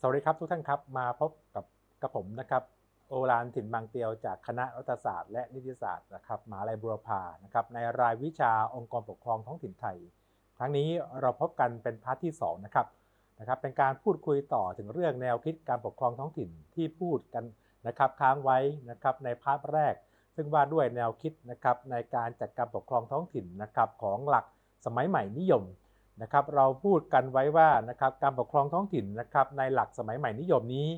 สวัสดีครับทุกท่านครับ มาพบกับกับผมนะครับ โอรานถิ่นบางเตียวจากคณะรัฐศาสตร์และนิติศาสตร์นะครับมหาลัยบุรพานะครับในรายวิชาองค์กรปกครองท้องถิ่นไทย ครั้งนี้เราพบกันเป็นพาร์ทที่2นะครับนะครับเป็นการพูดคุยต่อถึงเรื่องแนวคิดการปกครองท้องถิ่นที่พูดกันนะครับค้างไว้นะครับในพาร์ทแรก ซึ่งว่าด้วยแนวคิดนะครับในการจัดการปกครองท้องถิ่นนะครับของหลักสมัยใหม่นิยม นะครับเราพูดกันไว้ว่านะครับการปกครองท้องถิ่นนะครับในหลักสมัยใหม่นิยมนี้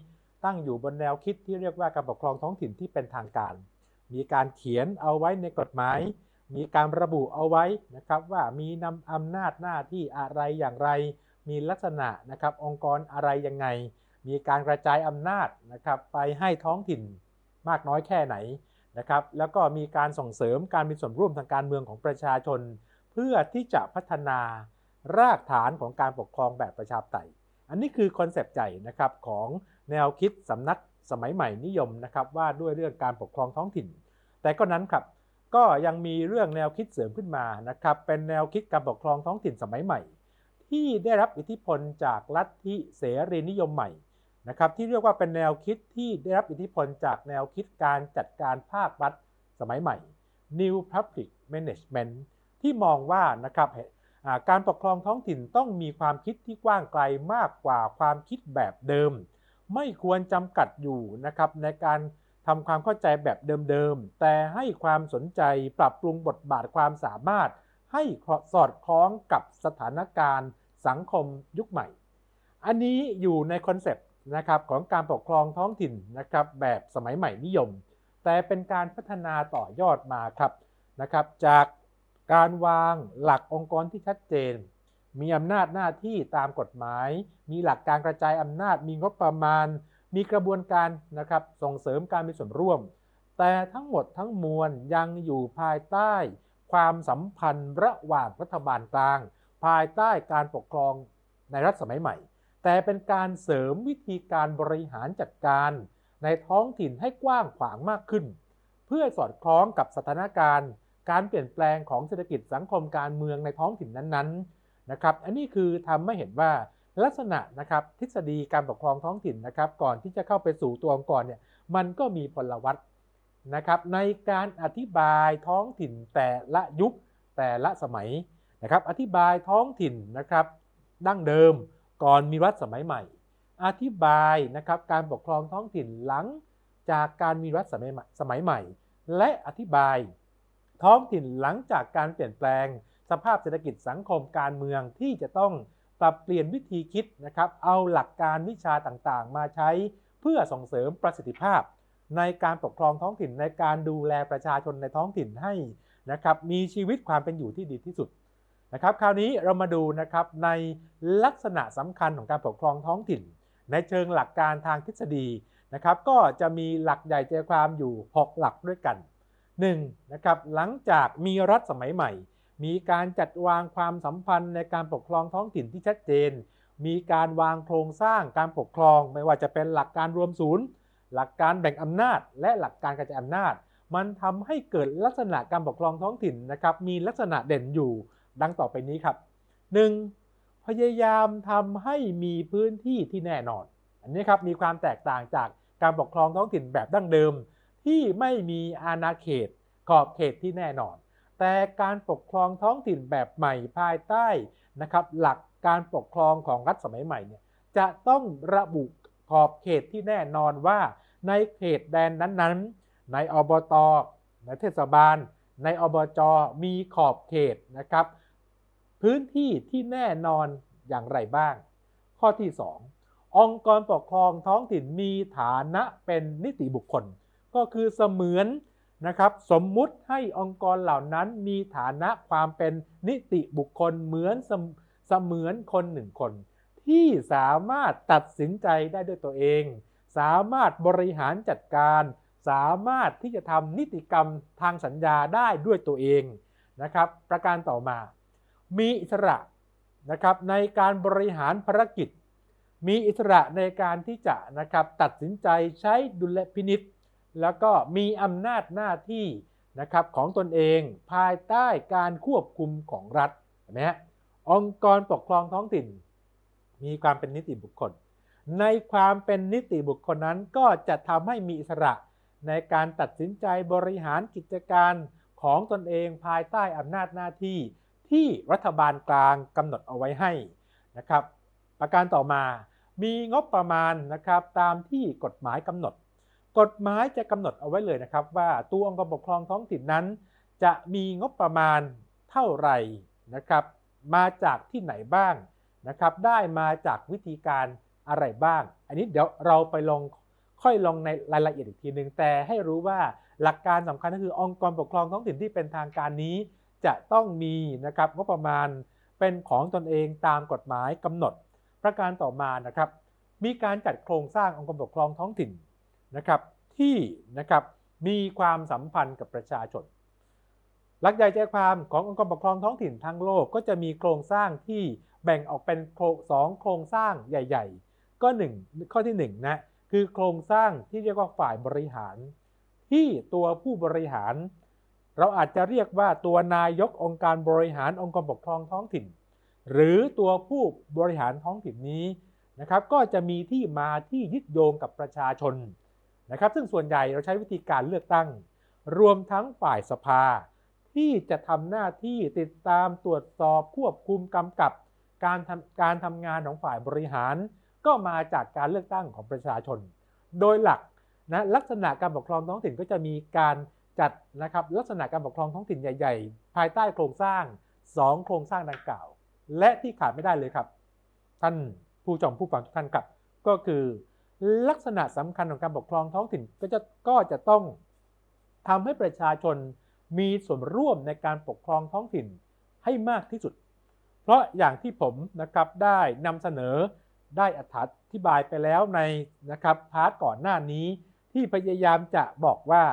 ตั้งอยู่บนแนวคิดที่เรียกว่าการปกครองท้องถิ่นที่เป็นทางการ มีการเขียนเอาไว้ในกฎหมาย มีการระบุเอาไว้นะครับว่ามีนำอำนาจหน้าที่อะไรอย่างไร มีลักษณะนะครับองค์กรอะไรยังไง มีการกระจายอำนาจนะครับไปให้ท้องถิ่นมากน้อยแค่ไหนนะครับแล้วก็มีการส่งเสริมการมีส่วนร่วมทางการเมืองของประชาชน เพื่อที่จะพัฒนา รากฐานของการปกครองแบบประชาธิปไตย อันนี้คือคอนเซปต์ใหญ่นะครับของแนวคิดสำนักสมัยใหม่นิยมนะครับว่าด้วยเรื่องการปกครองท้องถิ่น แต่ก็นั้นครับก็ยังมีเรื่องแนวคิดเสริมขึ้นมานะครับเป็นแนวคิดการปกครองท้องถิ่นสมัยใหม่ ที่ได้รับอิทธิพลจากลัทธิเสรีนิยมใหม่นะครับที่เรียกว่าเป็นแนวคิดที่ได้รับอิทธิพลจากแนวคิดการจัดการภาครัฐสมัยใหม่ New Public Management ที่มองว่านะครับ การปกครองท้องถิ่นต้องมีความคิดที่กว้างไกลมากกว่าความคิดแบบเดิม ไม่ควรจำกัดอยู่นะครับในการทำความเข้าใจแบบเดิมๆ แต่ให้ความสนใจปรับปรุงบทบาทความสามารถ ให้สอดคล้องกับสถานการณ์ สังคมยุคใหม่ อันนี้อยู่ในคอนเซปต์นะครับของการปกครองท้องถิ่นนะครับแบบสมัยใหม่นิยม แต่เป็นการพัฒนาต่อยอดมาครับนะครับจาก การวางหลักองค์กรที่ชัดเจน มีอำนาจหน้าที่ตามกฎหมาย มีหลักการกระจายอำนาจ มีงบประมาณ มีกระบวนการนะครับส่งเสริมการมีส่วนร่วม แต่ทั้งหมดทั้งมวลยังอยู่ภายใต้ ความสัมพันธ์ระหว่างรัฐบาลกลาง ภายใต้การปกครองในรัฐสมัยใหม่ แต่เป็นการเสริมวิธีการบริหารจัดการในท้องถิ่นให้กว้างขวางมากขึ้น เพื่อสอดคล้องกับสถานการณ์ การเปลี่ยนแปลงของเศรษฐกิจสังคมการเมืองในท้องถิ่นนั้นๆนะครับ อันนี้คือทำให้เห็นว่าลักษณะนะครับทฤษฎีการปกครองท้องถิ่นนะครับ ก่อนที่จะเข้าไปสู่ตัวองค์กรเนี่ยมันก็มีพลวัตนะครับในการอธิบายท้องถิ่นแต่ละยุคแต่ละสมัยนะครับอธิบายท้องถิ่นนะครับดั้งเดิมก่อนมีรัฐสมัยใหม่ อธิบายนะครับการปกครองท้องถิ่นหลังจากการมีรัฐสมัยสมัยใหม่ และอธิบาย ท้องถิ่นหลังจากการเปลี่ยนแปลง สภาพเศรษฐกิจสังคมการเมืองที่จะต้องปรับเปลี่ยนวิธีคิดนะครับ เอาหลักการวิชาต่างๆ มาใช้เพื่อส่งเสริมประสิทธิภาพ ในการปกครองท้องถิ่นในการดูแลประชาชนในท้องถิ่นให้นะครับมีชีวิตความเป็นอยู่ที่ดีที่สุดนะครับคราวนี้เรามาดูนะครับในลักษณะสำคัญของการปกครองท้องถิ่น ในเชิงหลักการทางทฤษฎีนะครับก็จะมีหลักใหญ่ใจความอยู่ 6 หลักด้วยกัน 1. นะครับหลังจากมีรัฐสมัยใหม่ มีการจัดวางความสัมพันธ์ในการปกครองท้องถิ่นที่ชัดเจน มีการวางโครงสร้างการปกครอง ไม่ว่าจะเป็นหลักการรวมศูนย์ หลักการแบ่งอำนาจ และหลักการกระจายอำนาจ มันทำให้เกิดลักษณะการปกครองท้องถิ่นนะครับมีลักษณะเด่นอยู่ดังต่อไปนี้ครับ 1. พยายามทำให้มีพื้นที่ที่แน่นอน อันนี้ครับมีความแตกต่างจากการปกครองท้องถิ่นแบบดั้งเดิม ที่ไม่มีอาณาเขตขอบเขตที่แน่นอน แต่การปกครองท้องถิ่นแบบใหม่ภายใต้นะครับหลักการปกครองของรัฐสมัยใหม่เนี่ยจะต้องระบุขอบเขตที่แน่นอนว่าในเขตแดนนั้นๆ ในอบต ในเทศบาล ในอบจ มีขอบเขตนะครับ พื้นที่ที่แน่นอนอย่างไรบ้าง ข้อที่ 2 องค์กรปกครองท้องถิ่นมีฐานะเป็นนิติบุคคล ก็คือเสมือนนะครับสมมุติให้องค์กรเหล่านั้นมีฐานะความเป็นนิติบุคคลเหมือนเสมือนคนหนึ่งคน ที่สามารถตัดสินใจได้ด้วยตัวเอง สามารถบริหารจัดการ สามารถที่จะทำนิติกรรมทางสัญญาได้ด้วยตัวเองนะครับ ประการต่อมา มีอิสระนะครับในการบริหารภารกิจ มีอิสระในการที่จะนะครับตัดสินใจใช้ดุลพินิษ แล้วก็มีอำนาจหน้าที่นะครับของตนเองภายใต้การควบคุมของรัฐเห็นไหมฮะองค์กรปกครองท้องถิ่น มีความเป็นนิติบุคคล ในความเป็นนิติบุคคลนั้นก็จะทำให้มีอิสระในการตัดสินใจบริหารกิจการของตนเองภายใต้อำนาจหน้าที่ที่รัฐบาลกลางกำหนดเอาไว้ให้นะครับ ประการต่อมามีงบประมาณนะครับตามที่กฎหมายกำหนด กฎหมายจะกำหนดเอาไว้เลยนะครับ ว่าตัวองค์กรปกครองท้องถิ่นนั้น จะมีงบประมาณเท่าไหร่นะครับ มาจากที่ไหนบ้างนะครับ ได้มาจากวิธีการอะไรบ้าง อันนี้เดี๋ยวเราไปลงค่อยลงในรายละเอียดอีกทีหนึ่งแต่ให้รู้ว่าหลักการสำคัญก็คือองค์กรปกครองท้องถิ่นที่เป็นทางการนี้ จะต้องมีนะครับงบประมาณเป็นของตนเองตามกฎหมายกำหนด ประการต่อมานะครับ มีการจัดโครงสร้างองค์กรปกครองท้องถิ่น นะครับที่นะครับมีความสัมพันธ์กับประชาชน หลักใหญ่ใจความขององค์กรปกครองท้องถิ่นทั้งโลกก็จะมีโครงสร้างที่แบ่งออกเป็นสองโครงสร้างใหญ่ ๆ ก็หนึ่งข้อที่หนึ่งนะคือโครงสร้างที่เรียกว่าฝ่ายบริหาร ที่ตัวผู้บริหาร เราอาจจะเรียกว่าตัวนายกองค์การบริหารองค์กรปกครองท้องถิ่น หรือตัวผู้บริหารท้องถิ่นนี้นะครับก็จะมีที่มาที่ยึดโยงกับประชาชน นะครับซึ่งส่วนใหญ่เราใช้วิธีการเลือกตั้ง รวมทั้งฝ่ายสภา ที่จะทำหน้าที่ติดตามตรวจสอบควบคุมกำกับการทำการทำงานของฝ่ายบริหาร ก็มาจากการเลือกตั้งของประชาชน โดยหลักนะลักษณะการปกครองท้องถิ่นก็จะมีการจัดนะครับลักษณะการปกครองท้องถิ่นใหญ่ ๆ ภายใต้โครงสร้าง 2 โครงสร้างดังกล่าว และที่ขาดไม่ได้เลยครับ ท่านผู้ชมผู้ฟังทุกท่านครับก็คือ ลักษณะสำคัญของการปกครองท้องถิ่นก็จะก็จะต้องทำให้ประชาชนมีส่วนร่วมในการปกครองท้องถิ่นให้มากที่สุด เพราะอย่างที่ผมนะครับได้นำเสนอได้อธิบายไปแล้วในนะครับพาร์ทก่อนหน้านี้ที่พยายามจะบอกว่า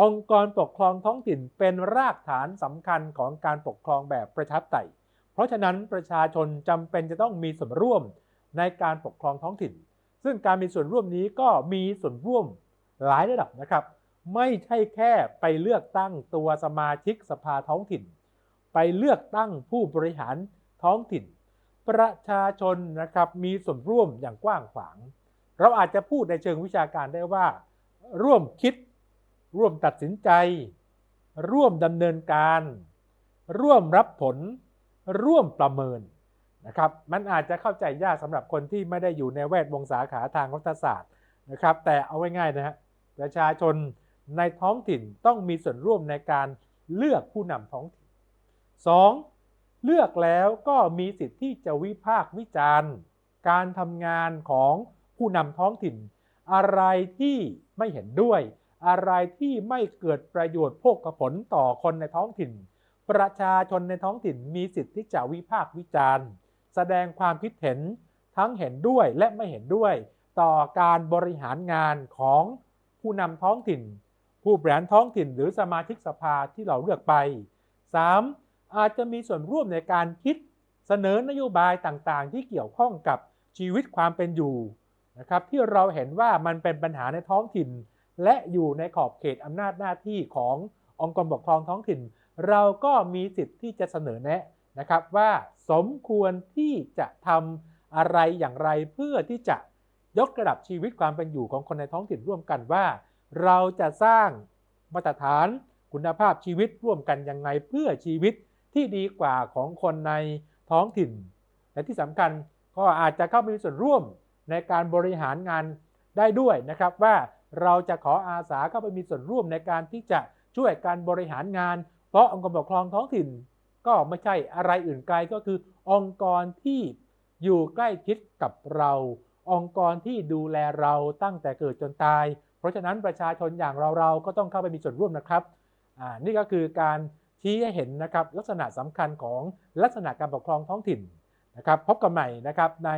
องค์กรปกครองท้องถิ่นเป็นรากฐานสำคัญของการปกครองแบบประชาธิปไตยเพราะฉะนั้นประชาชนจำเป็นจะต้องมีส่วนร่วมในการปกครองท้องถิ่น ซึ่งการมีส่วนร่วมนี้ก็มีส่วนร่วมหลายระดับนะครับ ไม่ใช่แค่ไปเลือกตั้งตัวสมาชิกสภาท้องถิ่น ไปเลือกตั้งผู้บริหารท้องถิ่น ประชาชนนะครับมีส่วนร่วมอย่างกว้างขวาง เราอาจจะพูดในเชิงวิชาการได้ว่า ร่วมคิด ร่วมตัดสินใจ ร่วมดำเนินการ ร่วมรับผล ร่วมประเมิน นะครับมันอาจจะเข้าใจยากสำหรับคนที่ไม่ได้อยู่ในแวดวงสาขาทางรัฐศาสตร์นะครับ แต่เอาไว้ง่ายนะฮะประชาชนในท้องถิ่นต้องมีส่วนร่วมในการเลือกผู้นำท้องถิ่น 2. เลือกแล้วก็มีสิทธิ์ที่จะวิพากษ์วิจารณ์ การทำงานของผู้นำท้องถิ่น อะไรที่ไม่เห็นด้วย อะไรที่ไม่เกิดประโยชน์โภคผลต่อคนในท้องถิ่น ประชาชนในท้องถิ่นมีสิทธิ์ที่จะวิพากษ์วิจารณ์ แสดงความคิดเห็นทั้งเห็นด้วยและไม่เห็นด้วย ต่อการบริหารงานของผู้นำท้องถิ่น ผู้บริหารท้องถิ่น หรือสมาชิกสภาที่เราเลือกไป 3. อาจจะมีส่วนร่วมในการคิดเสนอนโยบายต่างๆ ที่เกี่ยวข้องกับชีวิตความเป็นอยู่นะครับที่เราเห็นว่ามันเป็นปัญหาในท้องถิ่น และอยู่ในขอบเขตอำนาจหน้าที่ขององค์กรปกครองท้องถิ่น เราก็มีสิทธิ์ที่จะเสนอแนะ นะครับว่าสมควรที่จะทำอะไรอย่างไรเพื่อที่จะยกระดับชีวิตความเป็นอยู่ของคนในท้องถิ่นร่วมกันว่า เราจะสร้างมาตรฐานคุณภาพชีวิตร่วมกันยังไงเพื่อชีวิตที่ดีกว่าของคนในท้องถิ่น และที่สำคัญก็อาจจะเข้ามีส่วนร่วมในการบริหารงานได้ด้วยนะครับว่าเราจะขออาสาเข้าไปมีส่วนร่วมในการที่จะช่วยการบริหารงาน เพราะองค์กรปกครองท้องถิ่น ก็ไม่ใช่อะไรอื่นไกลก็คือ องค์กรที่อยู่ใกล้ชิดกับเรา องค์กรที่ดูแลเราตั้งแต่เกิดจนตาย เพราะฉะนั้นประชาชนอย่างเราเราก็ต้องเข้าไปมีส่วนร่วมนะครับนี่ก็คือการชี้ให้เห็นนะครับลักษณะสำคัญของลักษณะการปกครองท้องถิ่นนะครับ พบกันใหม่นะครับใน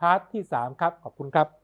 พาร์ทที่ 3 ครับ ขอบคุณครับ